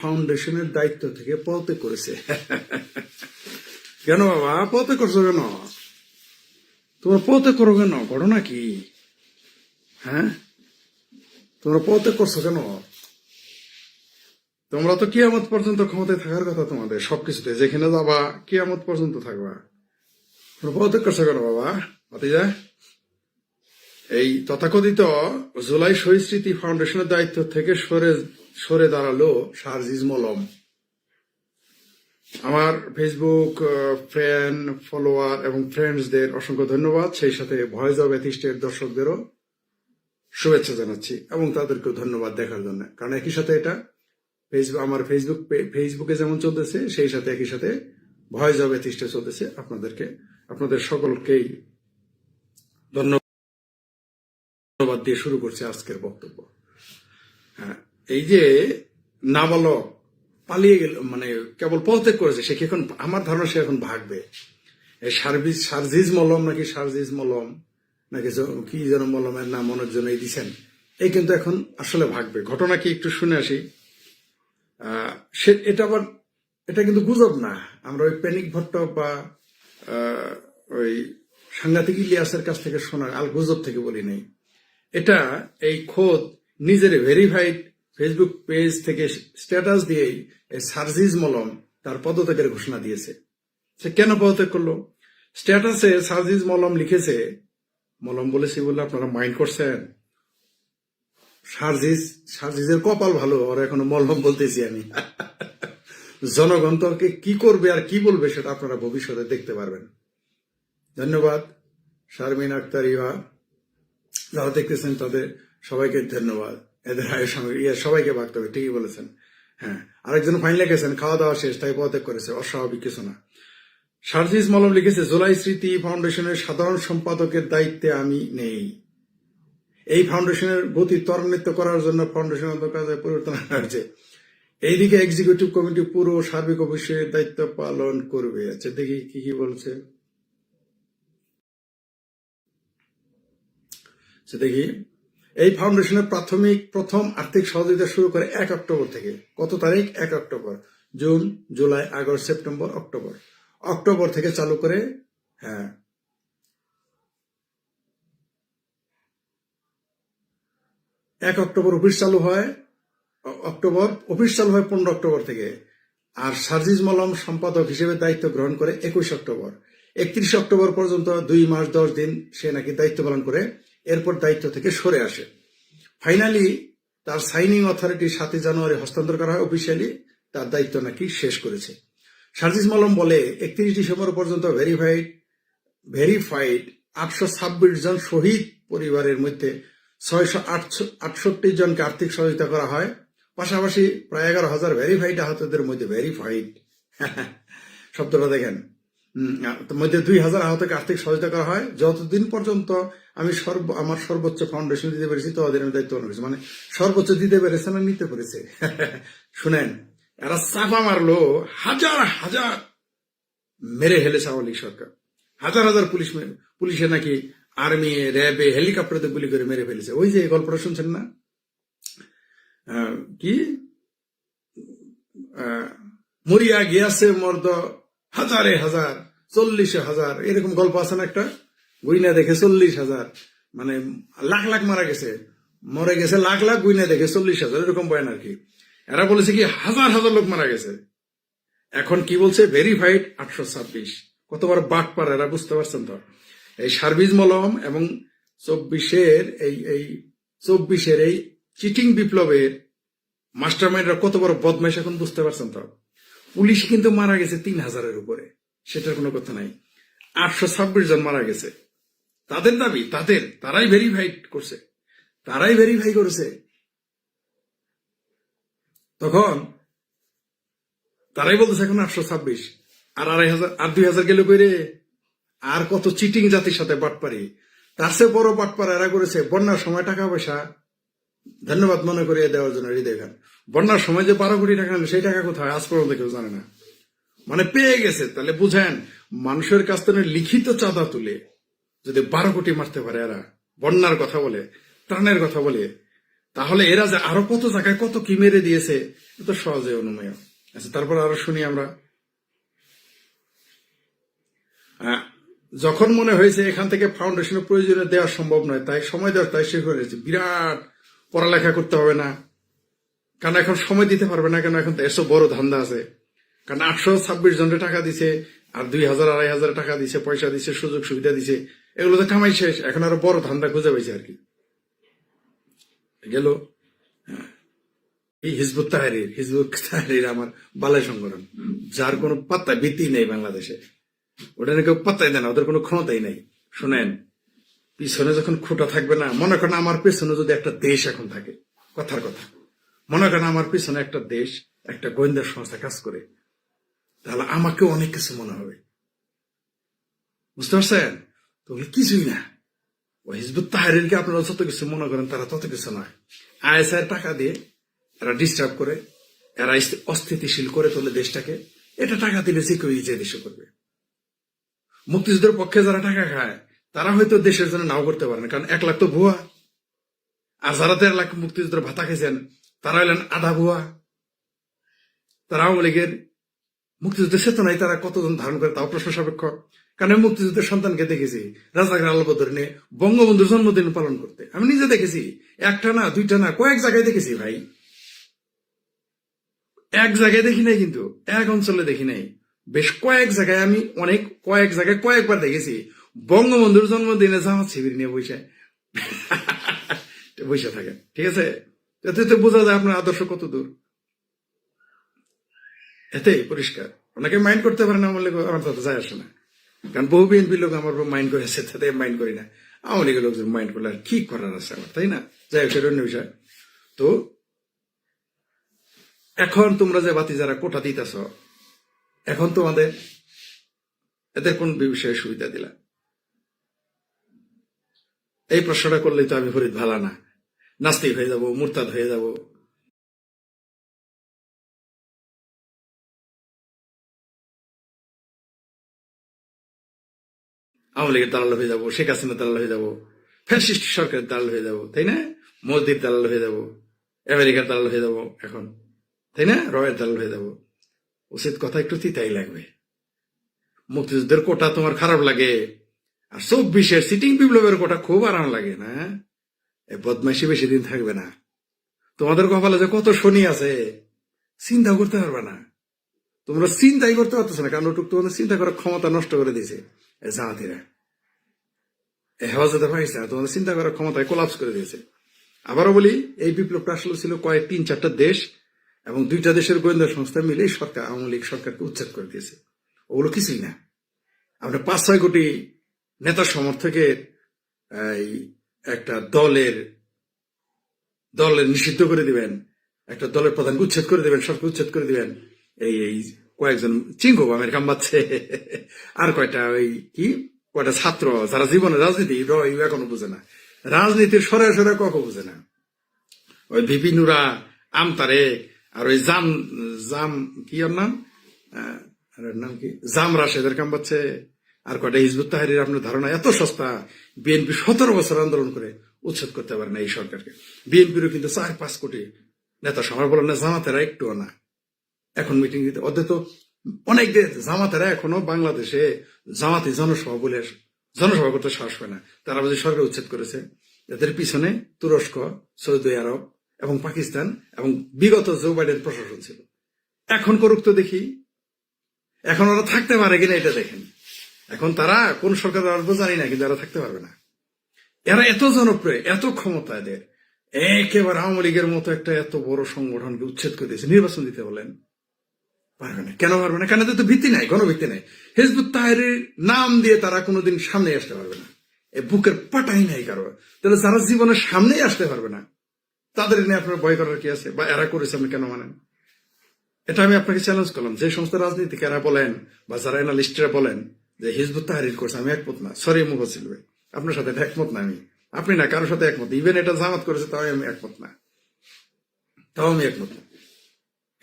ফাউন্ডেশনের দায়িত্ব থেকে পদত্যাগ করেছে। কেন বাবা? পদত্যাগ করছ কেন? তোমরা পদত্যাগ করো কেন? ঘটনা কি? হ্যাঁ? তোমরা পদত্যাগ করছ কেন? তোমরা তো কিয়ামত পর্যন্ত ক্ষমতায় থাকার কথা তোমাদের, সবকিছুতে। যেখানে যাবা, কিয়ামত পর্যন্ত থাকবা। তোমরা পদত্যাগ করছ কেন বাবা? ভাতিজা? এই তথাকথিত জুলাই শহীদ স্মৃতি ফাউন্ডেশনের দায়িত্ব থেকে সরে সরে দাঁড়াল শারজিজ মলম। আমার ফেসবুক ফ্রেন্ড ফলোয়ার এবং ফ্রেন্ডসদের অসংখ্য ধন্যবাদ। সেই সাথে ভয়েস অব এথিস্টের দর্শকদেরও শুভেচ্ছা জানাচ্ছি এবং তাদেরকেও ধন্যবাদ দেখার জন্য। কারণ একই সাথে এটা ফেসবুক আমার ফেসবুক ফেসবুকে যেমন চলতেছে, সেই সাথে একই সাথে ভয়েস অব এথিস্টে চলতেছে। আপনাদেরকে, আপনাদের সকলকেই ধন্যবাদ দিয়ে শুরু করছে আজকের বক্তব্য। এই যে নাবালক পালিয়ে গেল মানে কেবল পদত্যাগ করেছে, সে কি এখন, আমার ধারণা সে এখন ভাগবে? এই সার্ভিস সার্জিজ মলম নাকি সার্জিজ মলম? নাকি কি যেন মলমের নাম মনের জন্য দিছেন? এই কিন্তু এখন আসলে ভাগবে। ঘটনা কি একটু শুনে আসি। সে, এটা আবার, এটা কিন্তু গুজব না। আমরা ওই প্যানিক ভট্ট বা ওই সাংঘাতিক ইলিয়াসের কাছ থেকে শোনা, আল গুজব থেকে বলি নেই। এটা এই খোদ নিজের ভেরিফাইড ফেসবুক পেজ থেকে স্ট্যাটাস দিয়েই সার্জিজ মলম তার পদত্যাগের ঘোষণা দিয়েছে। সে কেন পদত্যাগ করল? স্ট্যাটাসে সার্জিজ মলম লিখেছে মলম বলেছি বলে আপনারা মাইন্ড করছেন। সার্জিস সার্জিজের কপাল ভালো আর এখনও মলম বলতেছি আমি। জনগণ তর্কে কি করবে আর কি বলবে সেটা আপনারা ভবিষ্যতে দেখতে পারবেন। ধন্যবাদ, শারমিন আক্তার ইভা যারা দেখতেছেন তাদের সবাইকে ধন্যবাদ। এদের আয়ের সঙ্গে ইয়ে সবাইকে ভাগতে হবে, ঠিকই বলেছেন। হ্যাঁ আরেকজন ফাইন লিখেছেন খাওয়া দাওয়া শেষ, তাই পদত্যাগ করেছে, অস্বাভাবিক কিছু না। সার্জিস মলম লিখেছে, জুলাই স্মৃতি ফাউন্ডেশনের সাধারণ সম্পাদকের দায়িত্বে আমি নেই। এই ফাউন্ডেশনের গতি ত্বরান্বিত করার জন্য ফাউন্ডেশনের কাজে পরিবর্তন আনা হয়েছে। এইদিকে এক্সিকিউটিভ কমিটি পুরো সার্বিক অফিসের দায়িত্ব পালন করবে। আচ্ছা দেখি কি কি বলছে। আচ্ছা দেখি। এই ফাউন্ডেশনের প্রাথমিক প্রথম আর্থিক সহযোগিতা শুরু করে এক অক্টোবর থেকে। কত তারিখ? এক October. June, July, August, September, October. October থেকে চালু করে হ্যাঁ। এক অক্টোবর অফিস চালু হয় অক্টোবর। অফিস চালু হয় পনেরো অক্টোবর থেকে। আর সার্জিজ মলম সম্পাদক হিসেবে দায়িত্ব গ্রহণ করে একুশ অক্টোবর। একত্রিশ অক্টোবর পর্যন্ত দুই মাস, দশ দিন সে নাকি দায়িত্ব পালন করে। এরপর দায়িত্ব থেকে সরে আসে। ফাইনালি তার সাইনিং অথরিটি সাতই জানুয়ারি হস্তান্তর করা হয় অফিসিয়ালি তার দায়িত্ব নাকি শেষ করেছে। সার্জিস মলম বলে, একত্রিশ ডিসেম্বর পর্যন্ত ভেরিফাইড ভেরিফাইড আটশো ছাব্বিশ জন শহীদ পরিবারের মধ্যে ছয়শো আটষট্টি জনকে আর্থিক সহযোগিতা করা হয়। পাশাপাশি প্রায় এগারো হাজার ভেরিফাইড আহতদের মধ্যে ভেরিফাইড শব্দটা দেখেন। মধ্যে দুই হাজার আহতকে আর্থিক সহযোগিতা করা হয়। যতদিন পর্যন্ত আমি সর্ব, আমার সর্বোচ্চ ফাউন্ডেশন দিতে পেরেছি, ততদিন আমি দায়িত্ব করেছি। মানে সর্বোচ্চ দিতে পেরেছে না নিতে পেরেছে? শুনেন, এরা চাপা মারলো, হাজার হাজার মেরে ফেলেছে আওয়ামী সরকার। হাজার হাজার পুলিশ পুলিশে নাকি আর্মি র্যাবে হেলিকপ্টারতে গুলি করে মেরে ফেলেছে। ওই যে গল্পটা শুনছেন না? কি? মরিয়া গিয়াছে মর্দ হাজারে হাজার, চল্লিশে হাজার, এরকম গল্প আছে না একটা? গুইনা দেখে চল্লিশ হাজার। মানে লাখ লাখ মারা গেছে। মরে গেছে লাখ লাখ, গুইনা দেখে চল্লিশ হাজার, এরকম বয়ান আর কি। এরা বলেছে কি, হাজার হাজার লোক মারা গেছে। এখন কি বলছে? ভেরিফাইড আটশো ছাব্বিশ। কতবার বাট পার, এরা বুঝতে পারছেন তো? এই সার্ভিস মলম এবং চব্বিশের এই এই চব্বিশের এই চিটিং বিপ্লবের মাস্টারমাইন্ডরা কত বড় বদমাইশ এখন বুঝতে পারছেন তো? পুলিশ কিন্তু মারা গেছে তিন হাজারের উপরে। সেটার কোনো কথা নাই। আটশো ছাব্বিশ জন মারা গেছে। তাদের দাবি, তাদের, তারাই ভেরিফাইড করছে। তারাই ভেরিফাই করেছে। তখন তারাই বলতেছে এখন আটশো ছাব্বিশ। আর আড়াই হাজার, আর দুই হাজার গেলে কইরে? আর কত চিটিং জাতির সাথে বাটপারি তার চেয়ে বড় বাটপার এরা করেছে। বন্যার সময় টাকা পয়সা। ধন্যবাদ মনে করিয়ে দেওয়ার জন্য হৃদয় খান। বন্যার সময় যে বারো কোটি টাকা সেই টাকা কোথায়? আজ পর্যন্ত কেউ জানে না। মানে পেয়ে গেছে। তাহলে বুঝেন, মানুষের কাছ থেকে লিখিত চাঁদা তুলে যদি বারো কোটি মারতে পারে এরা, বন্যার কথা বলে, ত্রাণের কথা বলে, তাহলে এরা যে আরও কত জায়গায় কত কি মেরে দিয়েছে তো সহজে অনুমেয়। আচ্ছা তারপর আরও শুনি আমরা। যখন মনে হয়েছে এখান থেকে ফাউন্ডেশনের প্রয়োজনে দেওয়া সম্ভব নয়, তাই সময় দেওয়ার তাই সে করেছে বিরাট পড়ালেখা করতে হবে না। কারণ এখন সময় দিতে পারবে না, কেন এখন তো এসব বড় ধান্দা আছে। কারণ আটশো ছাব্বিশ জনের টাকা দিছে, আর দুই হাজার, আড়াই হাজার টাকা দিছে, পয়সা দিছে, সুযোগ সুবিধা দিছে, এগুলো তো কামাই শেষ। এখন আরও বড় ধান্দা খুঁজে পাইছে আর কি। গেল। হ্যাঁ। হিজবুত তাহারির হিজবুত তাহারির আমার বালাই সংগঠন, যার কোনো পাত্তা ভিত্তি নেই বাংলাদেশে। ওটা নাকি পাত্তাই দেয় না, ওদের কোনো ক্ষমতাই নেই। শোনেন, পিছনে যখন খুঁটা থাকবে না, মনে করেন আমার পেছনে যদি একটা দেশ এখন থাকে, কথার কথা। মনে করেন আমার পিছনে একটা দেশ, একটা গোয়েন্দা সংস্থা কাজ করে। তাহলে আমাকেও অনেক কিছু মনে হবে। বুঝতে পারছেন? তো কিছুই না। ওই হিজবুত তাহারিরকে আপনারা যত কিছু মনে করেন, তারা তত কিছু নয়। আইএসআই টাকা দিয়ে এরা ডিস্টার্ব করে, এরা অস্থিতিশীল করে তোলে দেশটাকে। এটা টাকা দিলে যে কেউ যে দেশে করবে। মুক্তিযুদ্ধের পক্ষে যারা টাকা খায়, তারা হয়তো দেশের জন্য নাও করতে পারে না, কারণ এক লাখ তো ভুয়া। আর যারা দেড় লাখ মুক্তিযুদ্ধের ভাতা খেয়েছেন তারা হলেন আধা ভুয়া। তারা আওয়ামী লীগের মুক্তিযুদ্ধের চেতনায় তারা কতজন ধারণ করে তাও প্রশ্ন সাপেক্ষ। কারণ আমি মুক্তিযুদ্ধের সন্তানকে দেখেছি, রাজাকার আলবদর নিয়ে বঙ্গবন্ধুর জন্মদিন পালন করতে। আমি নিজে দেখেছি, একটা না, দুইটা না, কয়েক জায়গায় দেখেছি ভাই। এক জায়গায় দেখি নাই কিন্তু, এক অঞ্চলে দেখি নাই। বেশ কয়েক জায়গায় আমি অনেক, কয়েক জায়গায় কয়েকবার দেখেছি, বঙ্গবন্ধুর জন্মদিনে জামাত শিবির নিয়ে বসে। বসে থাকেন ঠিক আছে? এতে বোঝা যায় আপনার আদর্শ কত দূর। এতেই পরিষ্কার। অনেকে মাইন্ড করতে পারে না বললে আমার তাতে যায় আসে না। কারণ বহু বিএনপি লোক আমার মাইন্ড করেছে তাতে মাইন্ড করি না। আওয়ামী লীগের মাইন্ড করলে আর কি করার আছে আমার, তাই না? যাই হোক, সেটা অন্য বিষয়। তো, এখন তোমরা যে বাতি যারা কোটা দিতেছ, এখন তোমাদের, এদের কোন বিষয়ে সুবিধা দিলা? এই প্রশ্নটা করলেই তো আমি ফরিদ ভালা না। নাস্তিক হয়ে যাব, মুরতাদ হয়ে যাব। আওয়ামী লীগের দালাল হয়ে যাব, শেখ হাসিনা দালাল হয়ে যাব, ফ্যাসিস্ট সরকারের দালাল হয়ে যাব, তাই না? মোদির দালাল হয়ে যাব, আমেরিকার দালাল হয়ে যাব এখন, তাই না? রয়ের দালাল হয়ে যাব। উচিত কথা একটু তিতাই লাগবে। মুক্তিযুদ্ধের কোটা তোমার খারাপ লাগে, আর চব্বিশের সিটিং বিপ্লবের কোটা খুব আরাম লাগে, না? বদমাইশি বেশি দিন থাকবে না। তোমাদের কপালে যে কত শনি আছে চিন্তা করতে পারবে না। তোমরা চিন্তাই করতে পারতেছো না, কারণ ওটুক তোমাদের চিন্তা করার ক্ষমতা নষ্ট করে দিয়েছে এই জামাতিরা হেফাজতে তোমাদের চিন্তা করার ক্ষমতায় কোলাপস করে দিয়েছে। আবারও বলি, এই বিপ্লবটা আসলে ছিল কয়েক তিন চারটা দেশ এবং দুইটা দেশের গোয়েন্দা সংস্থা মিলে সরকার, আওয়ামী লীগ সরকারকে উচ্ছেদ করে দিয়েছে। ওগুলো কিছুই না। আপনার পাঁচ ছয় কোটি নেতা সমর্থকের একটা দলের দলের নিষিদ্ধ করে দিবেন, একটা দলের প্রধানকে উচ্ছেদ করে দিবেন সরকার উচ্ছেদ করে দিবেন। এই এই কয়েকজন চিঙ্গো আমেরিকান বাচ্চে। আর কয়টা ওই কি? কয়টা ছাত্র যারা জীবনে রাজনীতি এখনও বুঝে না। রাজনীতির সরে সরে কখন বুঝে না। ওই ভিপি নুরা আমতারে আর ওই জাম জাম, কি ওর নাম? আর নাম কি? জাম রাশেদের কাম পাচ্ছে আর কয়টা হিজবুত তাহারির আপনার ধারণা এত সস্তা? বিএনপি সতেরো বছর আন্দোলন করে উচ্ছেদ করতে পারে না এই সরকারকে। বিএনপিরও কিন্তু চার, পাঁচ কোটি নেতা সবাই বলেন না, জামাতেরা একটুও না। এখন মিটিং দিতে ওদের তো অনেক জামাতেরা এখনও বাংলাদেশে জামাতি জনসভা বলে জনসভা করতে সাহস পায় না। তারা বুঝি সরকার উচ্ছেদ করেছে। এদের পিছনে তুরস্ক, সৌদি আরব এবং পাকিস্তান এবং বিগত জো বাইডেন প্রশাসন ছিল। এখন করুক তো দেখি। এখন ওরা থাকতে পারে কিনা এটা দেখেন। এখন তারা কোন সরকার আসব জানি না, কিন্তু থাকতে পারবে না। এরা এত জনপ্রিয়, এত ক্ষমতা এদের। একেবারে আওয়ামী লীগের মতো একটা এত বড় সংগঠনকে উচ্ছেদ করে দিয়েছে, নির্বাচন দিতে বলেন। পারবে না। কেন পারবে না? কেন তো ভিত্তি নাই কোনো ভিত্তি নাই। হিজবুত তাহেরের নাম দিয়ে তারা কোনোদিন সামনে আসতে পারবে না। এ বুকের পাটাই নাই কারও। তাহলে যারা জীবনের সামনেই আসতে পারবে না, তাদের নিয়ে আপনার ভয় করার কি আছে? বা এরা করেছে আপনি কেন মানেন? এটা আমি আপনাকে চ্যালেঞ্জ করলাম। যে সমস্ত রাজনীতিক এরা বলেন, বা যারা এনালিস্টরা বলেন যে হিজবুত তাহারির করছে আমি একমত না। সরি মুখছিল ভাই, আপনার সাথে এটা একমত না আমি। আপনি না, কারোর সাথে একমত। ইভেন এটা জামাত করেছে, তাও আমি একমত না। তাও আমি একমত না।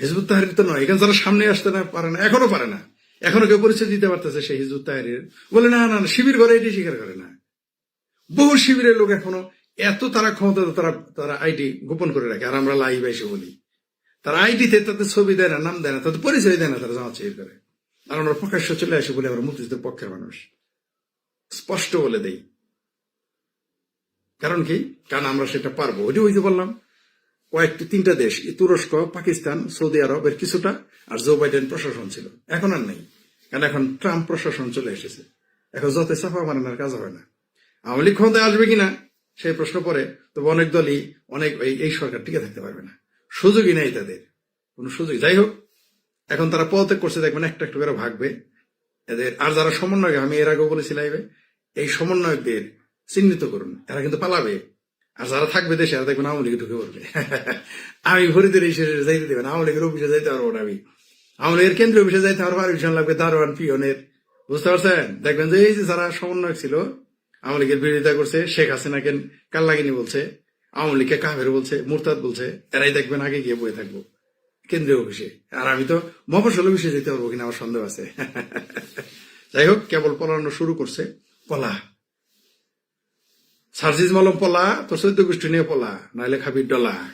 হিজবুত তাহারির তো নয়। এখানে যারা সামনে আসতে না পারে না, এখনও পারে না। এখনও কেউ পরিচয় দিতে পারতেছে সেই হিজবুত তাহারির। বলে, না না শিবির করে, এটি স্বীকার করে না। বহু শিবিরের লোক এখনও এত তারা ক্ষমতা তারা তারা আইডি গোপন করে রাখে। আর আমরা লাইভ এসে বলি, তার আইডিতে তাদের ছবি দেয় না, নাম দেয় না, তাদের পরিচয় দেয় না তারা জামা চেয়ে করে। আর আমরা প্রকাশ্য চলে আসি বলে আমরা মুক্তিযুদ্ধের পক্ষের মানুষ। স্পষ্ট বলে দেই। কারণ কি? কারণ আমরা সেটা পারব। ওই যে ওই যে বললাম, কয়েকটি তিনটা দেশ, তুরস্ক, পাকিস্তান, সৌদি আরব, এর কিছুটা, আর জো বাইডেন প্রশাসন ছিল। এখন আর নেই। কারণ এখন ট্রাম্প প্রশাসন চলে এসেছে। এখন যত চাপা মারানোর কাজ হবে না। আওয়ামী লীগ ক্ষমতায় আসবে কিনা, সেই প্রশ্ন পরে তবে অনেক দলই, অনেক এই সরকার টিকে থাকতে পারবে না। সুযোগই নেই তাদের। কোনো সুযোগ যাই হোক এখন তারা পদত্যাগ করছে, দেখবেন একটা একটা করে ভাগবে। এদের, আর যারা সমন্বয়ক, আমি এর আগেও বলেছি লাইভে এই সমন্বয়কদের চিহ্নিত করুন, এরা কিন্তু পালাবে। আর যারা থাকবে দেশে, এরা দেখবেন আওয়ামী লীগে ঢুকে পড়বে। আমি শেষে যাইতে দেবেন, আওয়ামী লীগের অফিসে যাইতে পারব না আমি। আওয়ামী লীগের কেন্দ্রীয় অফিসে যাইতে আমার পারমিশন লাগবে দারোয়ান, পিয়নের। বুঝতে পারছেন? দেখবেন যে এই যে যারা সমন্বয়ক ছিল, আওয়ামী লীগের বিরোধিতা করছে, শেখ হাসিনাকে কাল্লাগিনী বলছে? আওয়ামী লীগকে কাহের বলছে, মুরতাদ বলছে, এরাই দেখবেন আগে গিয়ে বয়ে থাকব। কেন্দ্রীয় অফিসে। আর আমি তো মফসল অফিসে যেতে পারব কিনা আমার সন্দেহ আছে। যাই হোক, কেবল পলানো শুরু করছে। পলা। সার্জিস মলম পলা তো চৈদ্য গোষ্ঠী নিয়ে পলা, নাইলে খাবি ডলা।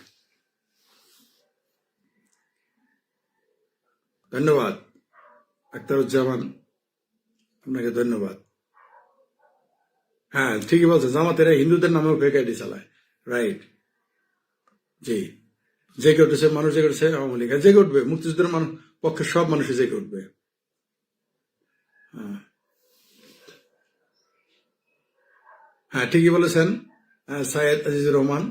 ধন্যবাদ আক্তারুজ্জামান আপনাকে ধন্যবাদ। হ্যাঁ ঠিকই বলছে, জামাতেরা হিন্দুদের নামেও ফেক আইডি চালায়। রাইট। জি। জেগে উঠেছে মানুষ জেগে উঠেছে আওয়ামী লীগ জেগে উঠবে। মুক্তিযুদ্ধের মানুষ পক্ষে সব মানুষই জেগে উঠবে। হ্যাঁ। হ্যাঁ ঠিকই বলেছেন আহ, সাইয়েদ আজিজুর রহমান।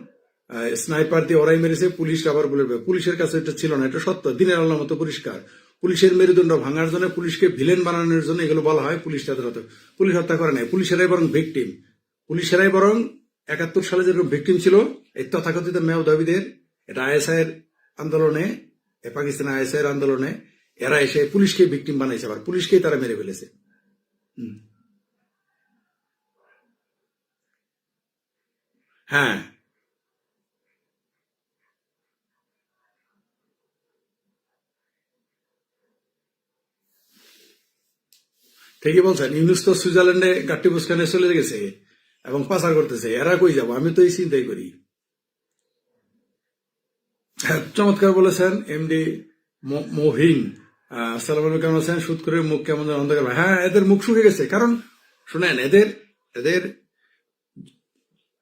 স্নাইপার দিয়ে ওরাই মেরেছে পুলিশ আবার বলে পুলিশের কাছে এটা ছিল না এটা সত্য দিনের আল্লাহ মতো পরিষ্কার। পুলিশের মেরুদণ্ড ভাঙার জন্য পুলিশকে ভিলেন বানানোর জন্য এগুলো বলা হয় পুলিশ তাদের হত্যা পুলিশ হত্যা করে নাই। পুলিশেরাই বরং ভিকটিম। পুলিশেরাই বরং একাত্তর সালে যেরকম ভিকটিম ছিল এই তথাকথিত মেয় দাবিদের এটা আইএসআই এর আন্দোলনে পাকিস্তান আইএসআই এর আন্দোলনে, এরা এসে পুলিশকে ভিকটিম বানাইছে আবার। পুলিশকেই তারা মেরে ফেলেছে। হ্যাঁ। ঠিকই বলছেন, ইউনুস তো সুইজারল্যান্ডে গাট্টি বুসখানে চলে গেছে এবং পাচার করতেছে। এরা কই যাব? আমি তো এই চিন্তাই করি। চমৎকার বলেছেন এমডি মহিন। আসসালাম কেমন আছেন? সুদ করে মুখ কেমন অন্ধকার হ্যাঁ। এদের মুখ শুকে গেছে। কারণ, শুনেন, এদের এদের,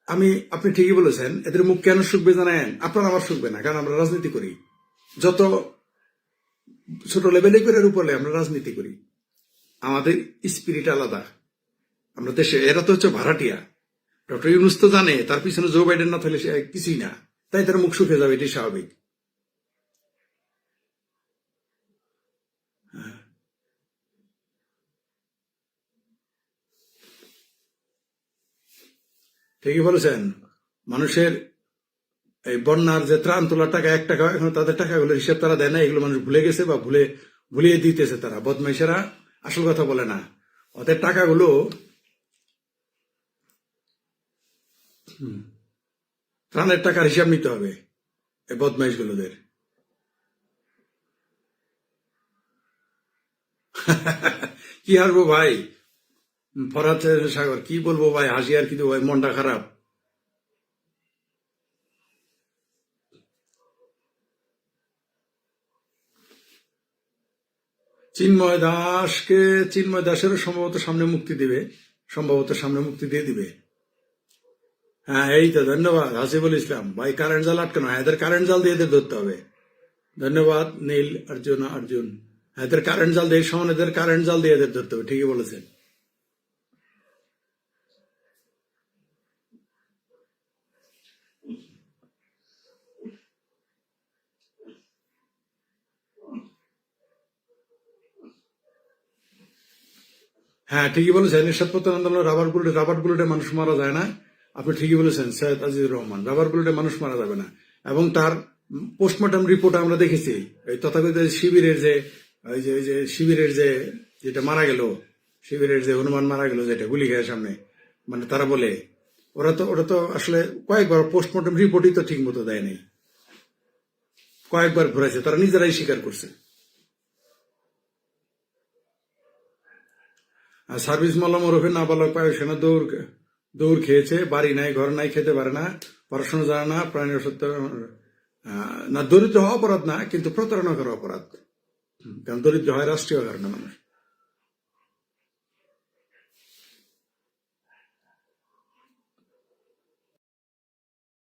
আমি, আপনি ঠিকই বলেছেন, এদের মুখ কেন শুকবে জানেন? আপনার আমার শুকবে না, কারণ আমরা রাজনীতি করি। যত ছোট লেভেলে করে উপরে আমরা রাজনীতি করি। আমাদের স্পিরিট আলাদা। আমরা দেশে, এরা তো হচ্ছে ভাড়াটিয়া। ডক্টর ইউনুস তো জানে, তার পিছনে জো বাইডেন না থাকলে সে কিছুই না। তাই তার মুখ শুকিয়ে যাবে এটি স্বাভাবিক। ঠিকই বলেছেন মানুষের এই বন্যার যে ত্রাণ তোলার টাকা এক টাকা এখন তাদের টাকাগুলো হিসাব তারা দেয় না এগুলো মানুষ ভুলে গেছে বা ভুলে ভুলিয়ে দিতেছে তারা। বদমাইশেরা আসল কথা বলে না। ওদের টাকাগুলো হুম, ত্রাণের টাকার হিসাব নিতে হবে, এই বদমাইশগুলোদের। কি হারবো ভাই? ফরাত সাগর, কি বলব ভাই? হাসি আর কিন্তু ভাই? মনটা খারাপ। চিন্ময় দাসকে, চিন্ময় দাসেরও সম্ভবত সামনে মুক্তি দিবে, সম্ভবত সামনে মুক্তি দিয়ে দিবে। হ্যাঁ এই তো, ধন্যবাদ। হাসিবুল ইসলাম, ভাই কারেন্ট জাল আটকানো এদের কারেন্ট জাল দিয়ে এদের ধরতে হবে। ধন্যবাদ, নীল, অর্জুন অর্জুন। এদের কারেন্ট জাল দিয়ে সমান এদের কারেন্ট জাল দিয়ে এদের ধরতে হবে, ঠিকই বলেছেন। হ্যাঁ ঠিকই বলেছেন প্রত্যান আন্দোলন রাবার বুলেটে রাবার বুলেটে মানুষ মারা যায় না। আপনি ঠিকই বলেছেন, সৈয়দ আজিজুর রহমান। রাবার বুলেটে মানুষ মারা যাবে না। এবং তার পোস্টমর্টম রিপোর্ট আমরা দেখেছি, এই তথাকথিত শিবিরের যে ওই যে শিবিরের যে, যেটা মারা গেল, শিবিরের যে হনুমান মারা গেল, যেটা গুলি খেয়ে সামনে মানে তারা বলে, ওরা তো ওরা তো আসলে কয়েকবার পোস্টমর্টম রিপোর্টই তো ঠিক মতো দেয় নাই। কয়েকবার ঘুরেছে তারা নিজেরাই স্বীকার করছে। সার্ভিস মলম ওরফে নাবালক পায়ুসেনা দৌড় দৌড় খেয়েছে, বাড়ি নাই, ঘর নাই, খেতে পারে না, পড়াশোনা জানে না প্রাণী সত্য না, দরিদ্র হওয়া অপরাধ না, কিন্তু প্রতারণা করা অপরাধ। কারণ দরিদ্র হয় রাষ্ট্রীয় কারণে মানুষ।